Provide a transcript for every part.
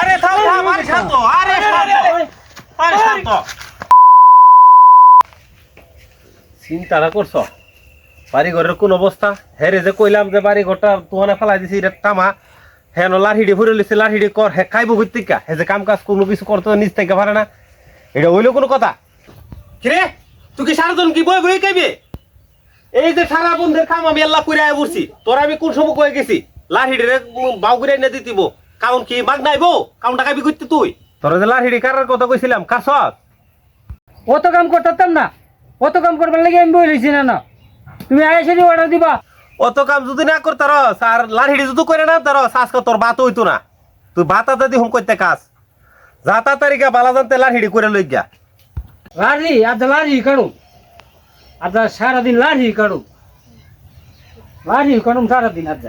আরে থাম থাম আরে আরে শান্ত আরে শান্ত। চিন্তাটা করছ? বাড়ি ঘরের কোন অবস্থা? হেরে যে কইলাম যে বাড়ি ঘরটা ফেলাই দিছি এটা টামা হেন লাঠিডি ফুরে লিছে লাঠিডি কর হে খাইব ভিত্তিকা। হে যে কাম কাজ কোনো কিছু করতে নিজ থেকে পারে না। এটা হইল কোনো কথা? কিরে? তুই কি সারাজন কি বই বই খাইবে? এই যে সারা বন্ধের কাম আমি আল্লাহ করে আয় বসছি তোর আমি কোন সময় কয়ে গেছি? লাঠিডি রে বাউ করে এনে দিতিব। কারণ কি? মাগ নাইবো? কাউন টাকা বি করতে তুই। তোর যে লাঠিডি কারার কথা কইছিলাম কারসত অত কাম করতাম না। অত কাম করবার লাগে আমি বলেছি না না। তুমি আইসে অর্ডার দিবা। অত কাম যদি না করতে রস আর লাঠিডি যদি করে না তার আজকে তোর বাত হইতো না। তুই বাতা দাদি হুম করতে কাজ। যা তাড়াতাড়ি বালা জানতে লাঠিডি করে লই গিয়া। লারি আজ লারি কাড়ু আজ সারাদিন লারি কাড়ু লারি কাড়ুম সারাদিন আজ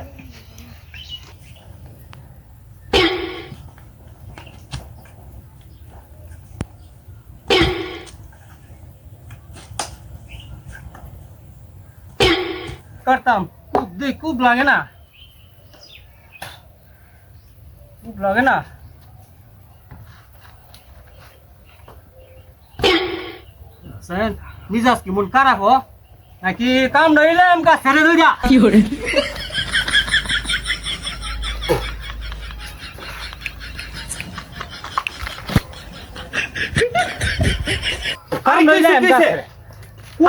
করতাম। খুব দেখ খুব লাগে না। খুব লাগে না। মিজাজ কি মন খারাপ হ? নাকি কাম আমকা ছেড়ে দই যা। আমকা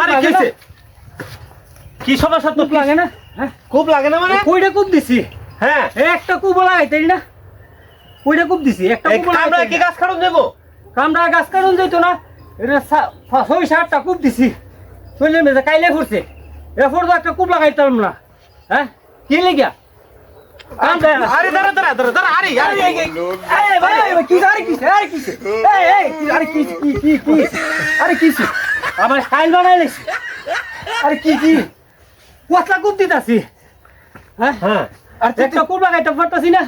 আরে কিসে? না? কি সমস্যা তো লাগে না? হ্যাঁ। খুব লাগে না মানে? কইটা খুব দিছি। হ্যাঁ। একটা কুব লাগাইতে না? কইটা কুব দিছি একটা কুব আমরা কি গাছ কাটুন দেবো? কামড়া গাছ কাটুন যাইতো না। এটা ছয় সাতটা কূপ দিছি। চলে মেজে কাইলে ফুরছে। এরপর তো একটা কূপ লাগাইতাম না। হ্যাঁ? কি লেগিয়া। আরে দাঁড়া দাঁড়া দাঁড়া দাঁড়া আরে আরে ভাই, আরে কিসে, আরে? এই, এই, কি- আরে কি, কি, কি? আরে কিসে? আমার স্টাইল বানাই আরে কি কি? কতলা কূপ দিতাছি হ্যাঁ হ্যাঁ আর একটা কূপ লাগাইতে পারতাছি না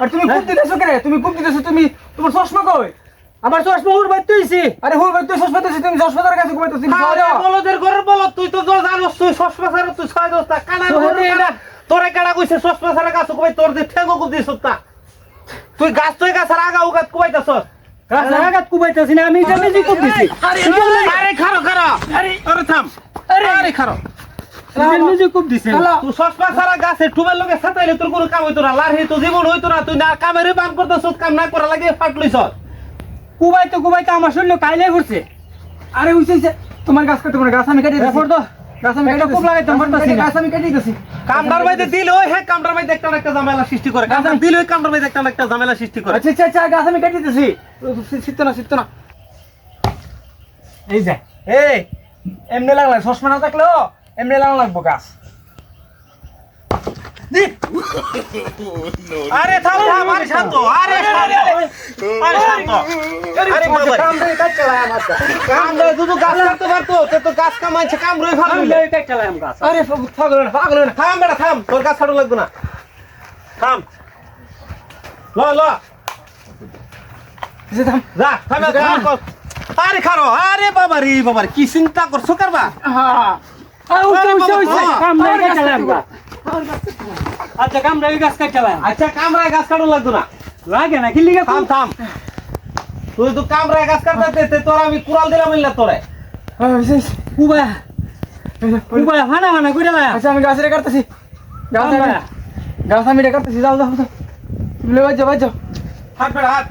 আর তুমি হ্যাঁ? কূপ দিতেছো কেন তুমি কূপ দিতেছো তুমি তোমার চশমা কই আমার চশমা উড় বাইতে হইছে আরে হুই ভাই তুই চশমা দিতেছিস তুমি চশমাদার কাছে ঘুমাইতেছিস আরে বলদের ঘরের বলদ তুই তো জানোস তুই চশমা ছাড়া তুই ছয় দশটা কানা সহজে না। তোরে কাটা কইছে চশমা ছাড়া গাছ কই তোর যে ঠেঙ্গো কুপ দিছ তা তুই গাছ তুই গাছের আগা উগাত কুবাইতাছস রাস্তাঘাট কুবাইতেছি না আমি নিজে কূপ দিছি আরে খারো খারো আরে আরে থাম আরে আরে খারো কুবাইতে কুবাইতে আমার শরীর কাইলে ঘুরছে। আরে হইছে তোমার গাছ কাটতে গাছ আমি কেটে এরপর তো গাছ আমি একটা কেটে পারতাছি গাছ আমি কেটে দিতেছি কামদার বাইতে দিল ওই হ্যাঁ কামদার বাইতে একটা একটা ঝামেলা সৃষ্টি করে। কামদার দিল ওই কামদার বাইতে একটা একটা ঝামেলা সৃষ্টি করে। আচ্ছা আচ্ছা আচ্ছা গাছ আমি কেটে দিতেছি শীত না শীত না। এই যে এই এমনি লাগলে চশমা না থাকলেও এমনি লাগা লাগবো গাছ। আরে থাম থাম আরে শান্ত আরে শান্ত আরে শান্ত। আরে বাবা কাম দিয়ে কাজ চালায় আমার কাম দে তুই গাছ কাটতে পারতো তে তো গাছ কামাইছে কাম রই ভালো আরে পাগল না পাগল না থাম বেটা থাম। তোর গাছ কাটো লাগবে না। থাম। ল ল। যে থাম। যা থাম থাম আরে খারো আরে বাবা রে বাবা কি চিন্তা করছ কারবা? হ্যাঁ আচ্ছা কাম রাই গাছ কাটলাম আচ্ছা কামরায় গাছ কাটো লাগবে না। লাগে না কিল্লি থাম থাম। তুই তো কামরায় গাছ কাটতে তোর আমি কুড়াল দিলাম ইল্লা তোরে। কুবা কুবা হানা হানা কইরা না আচ্ছা আমি গাছ রে কাটতেছি। গাছ আমি গাছ আমি রে কাটতেছি যাও যাও যাও। তুমি বাজো বাজো হাত বেড়া হাত